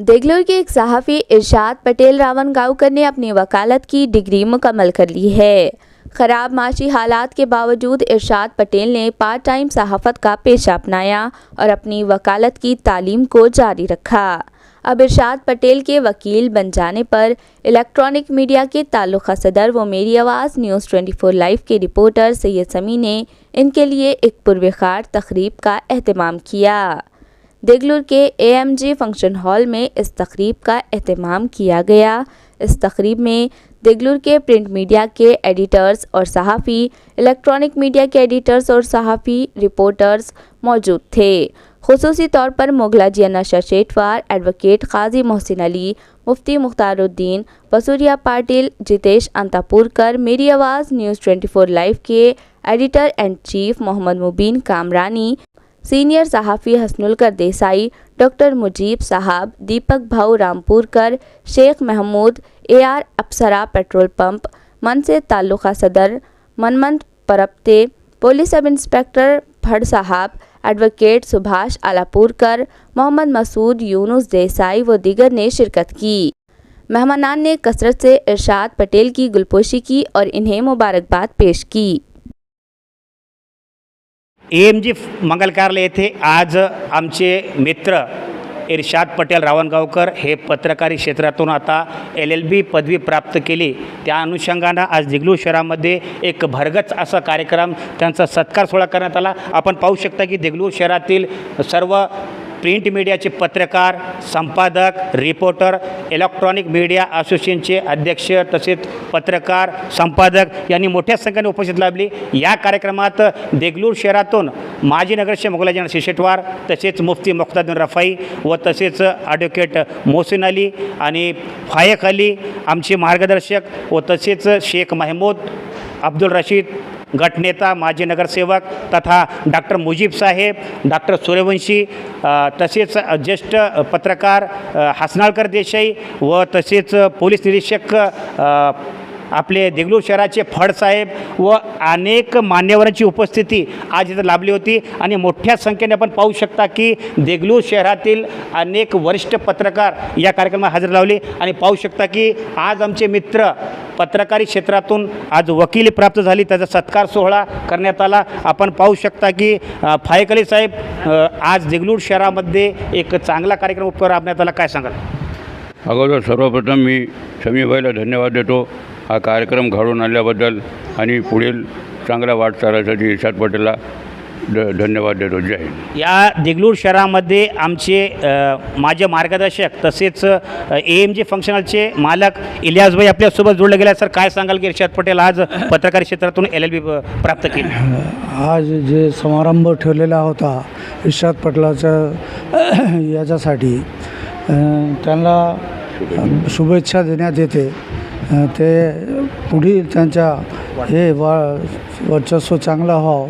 देगलूर के एक सहाफ़ी इरशाद पटेल रावण गांवकर ने अपनी वकालत की डिग्री मुकम्मल कर ली है ख़राब माशी हालात के बावजूद इरशाद पटेल ने पार्ट टाइम सहाफ़त का पेशा अपनाया और अपनी वकालत की तालीम को जारी रखा अब इरशाद पटेल के वकील बन जाने पर इलेक्ट्रॉनिक मीडिया के ताल्लुक़ा सदर व मेरी आवाज़ न्यूज़ 24 लाइव के रिपोर्टर सैयद समी ने इनके लिए एक पुरवखार तकरीब का अहतमाम किया देगलूर के एएमजी फंक्शन हॉल में इस तकरीब का अहतमाम किया गया इस तकरीब में देगलूर के प्रिंट मीडिया के एडिटर्स और सहाफ़ी इलेक्ट्रॉनिक मीडिया के एडिटर्स और सहाफ़ी रिपोर्टर्स मौजूद थे खसूसी तौर पर मुगला जियाना शशेटवार एडवोकेट काजी मोहसिन अली मुफ्ती मुख्तारुद्दीन वसूरिया Patil Jitesh Antapurkar Meri Awaz news 24 live K editor and chief Mohammad Mubeen Kamrani senior सहाफ़ी हसनुलकर देसाई डॉक्टर मुजीब साहब दीपक भाऊ Rampurkar Shaikh Mahmood A R Apsara petrol pump मन से ताल्लुक़ा सदर मनमंत परप्ते पुलिस सब इंस्पेक्टर भड़ साहब एडवोकेट सुभाष आलापुरकर मोहम्मद मसूद यूनुस देसाई व दीगर ने शिरकत की मेहमानान ने कसरत से इरशाद पटेल की गुलपोशी की और इन्हें मुबारकबाद पेश की ए एम जी मंगल कार्यालय येथे आज आमचे मित्र इर्शाद पटेल रावणगावकर हे पत्रकारी क्षेत्रातून आता एल एल बी पदवी प्राप्त केली. त्या अनुषंगानं आज दिगलू शहरामध्ये एक भरगच असा कार्यक्रम त्यांचा सत्कार सोहळा करण्यात आला. आपण पाहू शकता की देगलूर शहरातील सर्व प्रिंट मीडियाचे पत्रकार संपादक रिपोर्टर इलेक्ट्रॉनिक मीडिया असोसिएशनचे अध्यक्ष तसेच पत्रकार संपादक यांनी मोठ्या संख्येने उपस्थित लाभली. या कार्यक्रमात देगलूर शहरातून माजी नगरचे मोगलाजन शिशेटवार तसेच मुफ्ती मुख्तादीन रफाई व तसेच ॲडव्होकेट मोहसिन अली आणि फायक अली आमचे मार्गदर्शक व तसेच शेख महमूद अब्दुल रशीद गटनेता माजी नगरसेवक तथा डॉक्टर मुजीब साहेब डॉक्टर सूर्यवंशी तसेच ज्येष्ठ पत्रकार हसनाळकर देसाई व तसेच पोलीस निरीक्षक आपले देगलूर शहराचे फडसाहेब व अनेक मान्यवरांची उपस्थिती आज इथं लाभली होती. आणि मोठ्या संख्येने आपण पाहू शकता की देगलूर शहरातील अनेक वरिष्ठ पत्रकार या कार्यक्रमात हजर लावली. आणि पाहू शकता की आज आमचे मित्र पत्रकारी क्षेत्रातून आज वकिली प्राप्त झाली. त्याचा सत्कार सोहळा करण्यात आला. आपण पाहू शकता की अ, फायकली साहेब आज देगलूर शहरामध्ये एक चांगला कार्यक्रम उपकार राबण्यात आला. काय सांगाल? अगोदर सर्वप्रथम मी समीबाईला धन्यवाद देतो. हा कार्यक्रम घडवून आणल्याबद्दल आणि पुढील चांगल्या वाटचालीसाठी इर्षाद पटेलला ध धन्यवाद देतो. जय हिंद. या देगलूर शहरामध्ये आमचे माझे मार्गदर्शक तसेच ए एम जी फंक्शनलचे मालक इलियासभाई आपल्यासोबत जोडले गेले. सर काय सांगाल की इर्षाद पटेल आज पत्रकार क्षेत्रातून एल एल बी प्राप्त केली? आज जे समारंभ ठेवलेला होता इर्शाद पटलाच्या याच्यासाठी त्यांना शुभेच्छा देण्यात येते. ते पुढील त्यांच्या हे वा वर्चस्व चांगला व्हावं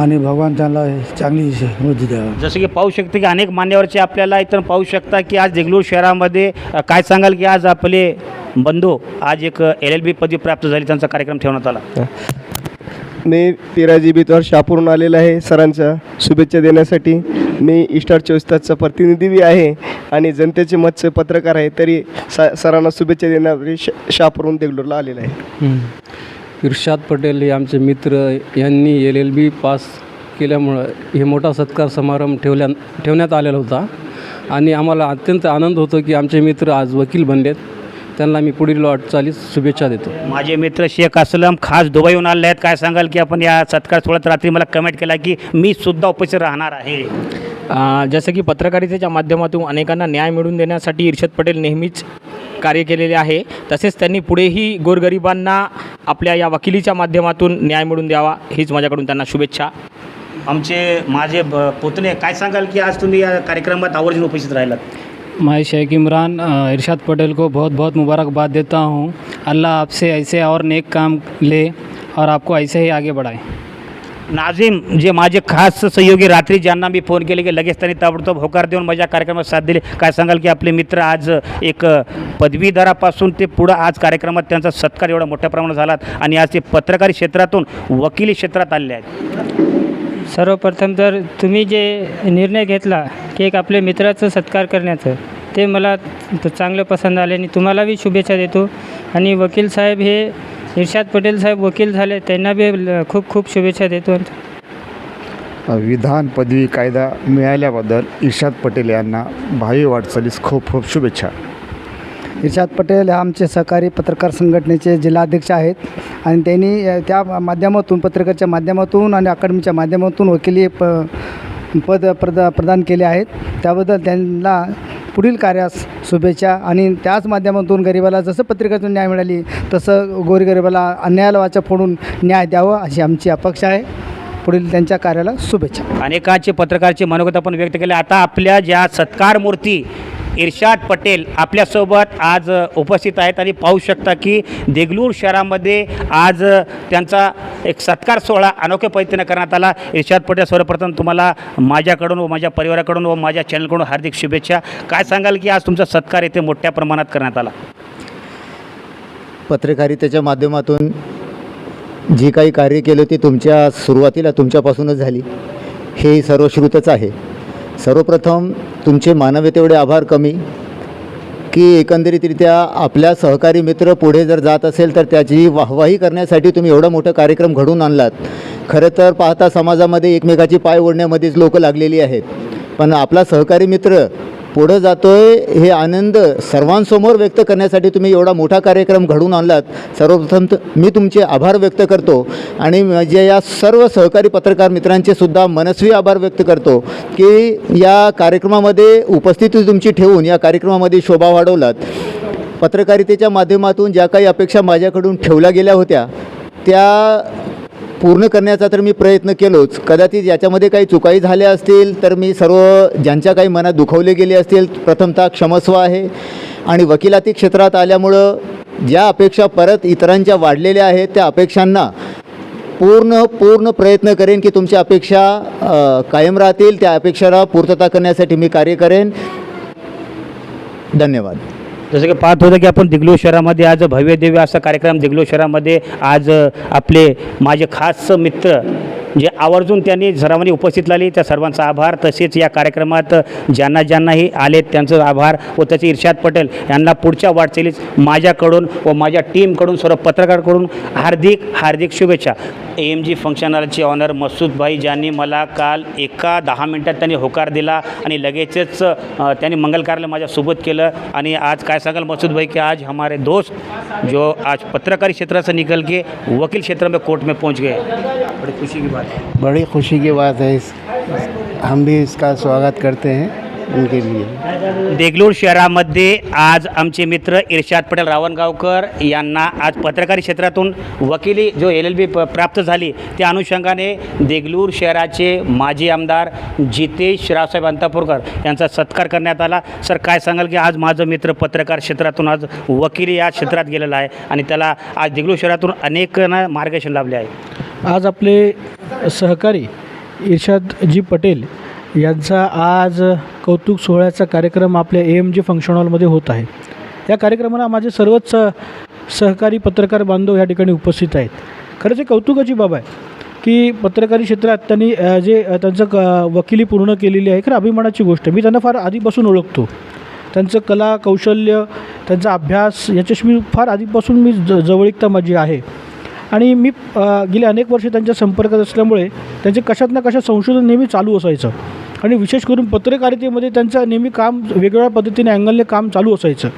आणि भगवान त्यांना चांगली बुद्धी द्यावं. जसं की पाहू शकते की अनेक मान्यवरचे आपल्याला इथं पाहू शकता की आज देगलूर शहरामध्ये काय सांगाल की आज आपले बंधू आज एक एल एल बी पदवी प्राप्त झाली त्यांचा कार्यक्रम ठेवण्यात आला. मी तेरा जी बीतवर शापूरून आलेला आहे सरांच्या शुभेच्छा देण्यासाठी. मी इस्टार चोवीस तासचा प्रतिनिधी बी आहे आणि जनतेचे मतचे पत्रकार आहे तरी सा सरांना शुभेच्छा देण्यासाठी श शापूरून देगलूरला आलेला आहे. इर्शाद पटेल हे आमचे मित्र यांनी एल एल बी पास केल्यामुळं हे मोठा सत्कार समारंभ ठेवल्या ठेवण्यात आलेला होता. आणि आम्हाला अत्यंत आनंद होतो की आमचे मित्र आज वकील बनलेत. त्यांना मी पुढील वाटचालीस शुभेच्छा देतो. माझे मित्र शेख असलम खास दुबईहून आले आहेत. काय सांगाल की आपण या सत्कार सोहळ्यात रात्री मला कमेंट केला की मी सुद्धा उपस्थित राहणार आहे. जसं की पत्रकारितेच्या माध्यमातून अनेकांना न्याय मिळवून देण्यासाठी इर्षद पटेल नेहमीच कार्य केलेले आहे. तसेच त्यांनी पुढेही गोरगरिबांना आपल्या या वकिलीच्या माध्यमातून न्याय मिळवून द्यावा हीच माझ्याकडून त्यांना शुभेच्छा. आमचे माझे ब- पुतणे काय सांगाल की आज तुम्ही या कार्यक्रमात आवर्जून उपस्थित राहिलात? मैं शेख इमरान इरशाद पटेल को बहुत बहुत मुबारकबाद देता हूँ। अल्लाह आपसे ऐसे और नेक काम ले और आपको ऐसे ही आगे बढ़ाए। नाझीम जे माझे खास सहयोगी रात्री ज्यांना मी फोन केले की लगेच त्यांनी ताबडतोब होकार देऊन माझ्या कार्यक्रमात साथ दिली. काय सांगाल की आपले मित्र आज एक पदवीधरापासून ते पुढं आज कार्यक्रमात त्यांचा सत्कार एवढा मोठ्या प्रमाणात झाला आणि आज ते पत्रकारी क्षेत्रातून वकिली क्षेत्रात आले आहेत. सर्वप्रथम तर तुम्ही जे निर्णय घेतला की एक आपल्या मित्राचं सत्कार करण्याचं ते मला चांगलं पसंत आले आणि तुम्हालाही शुभेच्छा देतो. आणि वकील साहेब हे इर्शाद पटेल साहेब वकील झाले त्यांना बी खूप खूप शुभेच्छा देतो. विधान पदवी कायदा मिळाल्याबद्दल इर्शाद पटेल यांना भावी वाटचालीस खूप खूप शुभेच्छा. इर्शाद पटेल हे आमचे सहकारी पत्रकार संघटनेचे जिल्हाध्यक्ष आहेत. आणि त्यांनी त्या माध्यमातून पत्रकारच्या माध्यमातून आणि अकादमीच्या माध्यमातून वकिली प पद प्रद प्रदान केले आहेत. त्याबद्दल त्यांना पुढील कार्यास शुभेच्छा आणि त्याच माध्यमातून गरिबाला जसं पत्रिकेतून न्याय मिळाली तसं गोरगरिबाला अन्यायाला वाचा फोडून न्याय द्यावं अशी आमची अपेक्षा आहे. पुढील त्यांच्या कार्याला शुभेच्छा. अनेकांचे पत्रकारचे मनोगत आपण व्यक्त केले. आता आपल्या ज्या सत्कार मूर्ती इर्शाद पटेल आपल्यासोबत आज उपस्थित आहेत आणि पाहू शकता की देगलूर शहरामध्ये आज त्यांचा एक सत्कार सोहळा अनोख्या पद्धतीनं करण्यात आला. इर्शाद पटेल सर्वप्रथम तुम्हाला माझ्याकडून व माझ्या परिवाराकडून व माझ्या चॅनलकडून हार्दिक शुभेच्छा. काय सांगाल की आज तुमचा सत्कार इथे मोठ्या प्रमाणात करण्यात आला? पत्रकारितेच्या माध्यमातून जी काही कार्य केलं ते तुमच्या सुरुवातीला तुमच्यापासूनच झाली. हे सर्वश्रुतच आहे. सर्वप्रथम तुमचे मानवे तेवढे आभार कमी की एकंदरीतरित्या आपल्या सहकारी मित्र पुढे जर जात असेल तर त्याची वाहवाही करण्यासाठी तुम्ही एवढा मोठा कार्यक्रम घडून आणलात. खरं तर पाहता समाजामध्ये एकमेकाची पाय ओढण्यामध्येच लोक लागलेली आहेत. पण आपला सहकारी मित्र पुढं जातोय हे आनंद सर्वांसमोर व्यक्त करण्यासाठी तुम्ही एवढा मोठा कार्यक्रम घडून आणलात. सर्वप्रथम मी तुमचे आभार व्यक्त करतो आणि माझ्या या सर्व सहकारी पत्रकार मित्रांचे सुद्धा मनस्वी आभार व्यक्त करतो की या कार्यक्रमामध्ये उपस्थिती तुमची ठेवून या कार्यक्रमामध्ये शोभा वाढवलात. पत्रकारितेच्या माध्यमातून ज्या काही अपेक्षा माझ्याकडून ठेवल्या गेल्या होत्या त्या पूर्ण करण्याचा तर मी प्रयत्न केलोच. कदाचित याच्यामध्ये काही चुकाही झाल्या असतील तर मी सर्व ज्यांच्या काही मनात दुखवले गेले असतील प्रथमतः क्षमस्व आहे. आणि वकिलाती क्षेत्रात आल्यामुळं ज्या अपेक्षा परत इतरांच्या वाढलेल्या आहेत त्या अपेक्षांना पूर्ण पूर्ण प्रयत्न करेन की तुमच्या अपेक्षा कायम राहतील. त्या अपेक्षाला पूर्तता करण्यासाठी मी कार्य करेन. धन्यवाद. जसं की पाहत होतं की आपण दिग्लो शहरामध्ये आज भव्य दिव्य असा कार्यक्रम दिग्लो शहरामध्ये आज आपले माझे खास मित्र जे आवर्जून त्यांनी सर्वांनी उपस्थित राहिली त्या सर्वांचा आभार. तसेच या कार्यक्रमात ज्यांना ज्यांनाही आले त्यांचं आभार व त्याचे इर्शाद पटेल यांना पुढच्या वाटचालीस माझ्याकडून व माझ्या टीमकडून सर्व पत्रकारकडून हार्दिक हार्दिक शुभेच्छा. A M G फंक्शनरचे honour Masoodbhai ज्यांनी मला काल एका दहा मिनटात त्यांनी होकार दिला आणि लगेचच त्यांनी मंगल कार्य माझ्यासोबत केलं. आणि आज काय सांगाल मसूद भाई आज हमारे दोस्त जो आज पत्रकारी क्षेत्र से निकल के वकील क्षेत्र में कोर्ट में पहुंच गए. बड़ी खुशी की बात. है बड़ी खुशी की बात है इस हम भी इसका स्वागत करते हैं उनके लिए। देगलूर शहरामध्ये आज आमचे मित्र इर्शाद पटेल रावणगावकर यांना आज पत्रकारी क्षेत्रातून वकिली जो एल एल बी प्राप्त झाली त्या अनुषंगाने देगलूर शहराचे माजी आमदार जितेश रावसाहेब अंतापूरकर यांचा सत्कार करण्यात आला. सर काय सांगाल की आज माझं मित्र पत्रकार क्षेत्रातून आज वकिली या क्षेत्रात गेलेला आहे आणि त्याला आज देगलूर शहरातून अनेकांना मार्गदर्शन लाभले आहे? आज आपले सहकारी इर्शादजी पटेल यांचा आज कौतुक सोहळ्याचा कार्यक्रम आपल्या ए एम जी फंक्शन हॉलमध्ये होत आहे. या कार्यक्रमाला माझे सर्वच सहकारी पत्रकार बांधव या ठिकाणी उपस्थित आहेत. खरंच हे कौतुकाची बाब आहे की पत्रकारी क्षेत्रात त्यांनी जे त्यांचं क वकिली पूर्ण केलेली आहे खरं अभिमानाची गोष्ट मी त्यांना फार आधीपासून ओळखतो. त्यांचं कला कौशल्य त्यांचा अभ्यास याच्याशी मी फार आधीपासून मी ज जवळीकता माझी आहे. आणि मी गेले अनेक वर्ष त्यांच्या संपर्कात असल्यामुळे त्यांचे कशात ना कशात संशोधन नेहमी चालू असायचं. आणि विशेष करून पत्रकारितेमध्ये त्यांचं नेहमी काम वेगवेगळ्या पद्धतीने अँगलने काम चालू असायचं.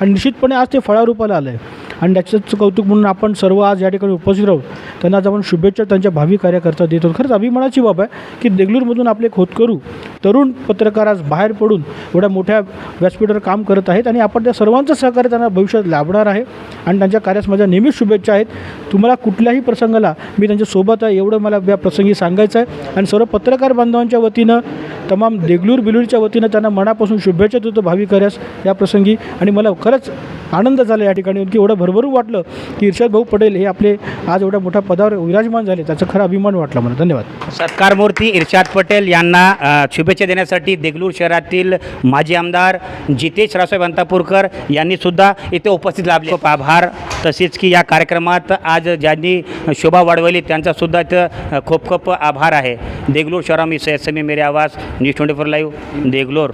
आणि निश्चितपणे आज ते फळारूपाला आलं आहे आणि त्याचंच कौतुक म्हणून आपण सर्व आज या ठिकाणी उपस्थित राहू. त्यांना आज आपण शुभेच्छा त्यांच्या भावी कार्यकर्ता देतो. खरंच अभिमानाची बाब आहे की देगलूरमधून आपले खोतकरू तरुण पत्रकार आज बाहेर पडून एवढ्या मोठ्या व्यासपीठावर काम करत आहेत आणि आपण त्या सर्वांचं सहकार्य त्यांना भविष्यात लाभणार आहे. आणि त्यांच्या कार्यास माझ्या नेहमीच शुभेच्छा आहेत. तुम्हाला कुठल्याही प्रसंगाला मी त्यांच्यासोबत आहे एवढं मला या प्रसंगी सांगायचं आहे. आणि सर्व पत्रकार बांधवांच्या वतीनं तमाम देगलूर बिलूरच्या वतीनं त्यांना मनापासून शुभेच्छा देतो भाविकऱ्यास या प्रसंगी. आणि मला खरंच आनंद झाला या ठिकाणी. की एवढं भरभरून वाटलं की इर्षद भाऊ पटेल हे आपले आज एवढ्या मोठ्या पदावर विराजमान झाले. त्याचा खरा अभिमान वाटला मला. धन्यवाद. सत्कारमूर्ती इर्षाद पटेल यांना शुभेच्छा देण्यासाठी देगलूर शहरातील माजी आमदार जितेश रावसाहेब अंतापूरकर यांनी सुद्धा इथे उपस्थित लाभले. खूप आभार. तसेच की या कार्यक्रमात आज ज्यांनी शोभा वाढवली त्यांचासुद्धा इथं खूप खूप आभार आहे. देगलूर शहरा मी Syed Sami Mere Awaz news twenty four live Degloor.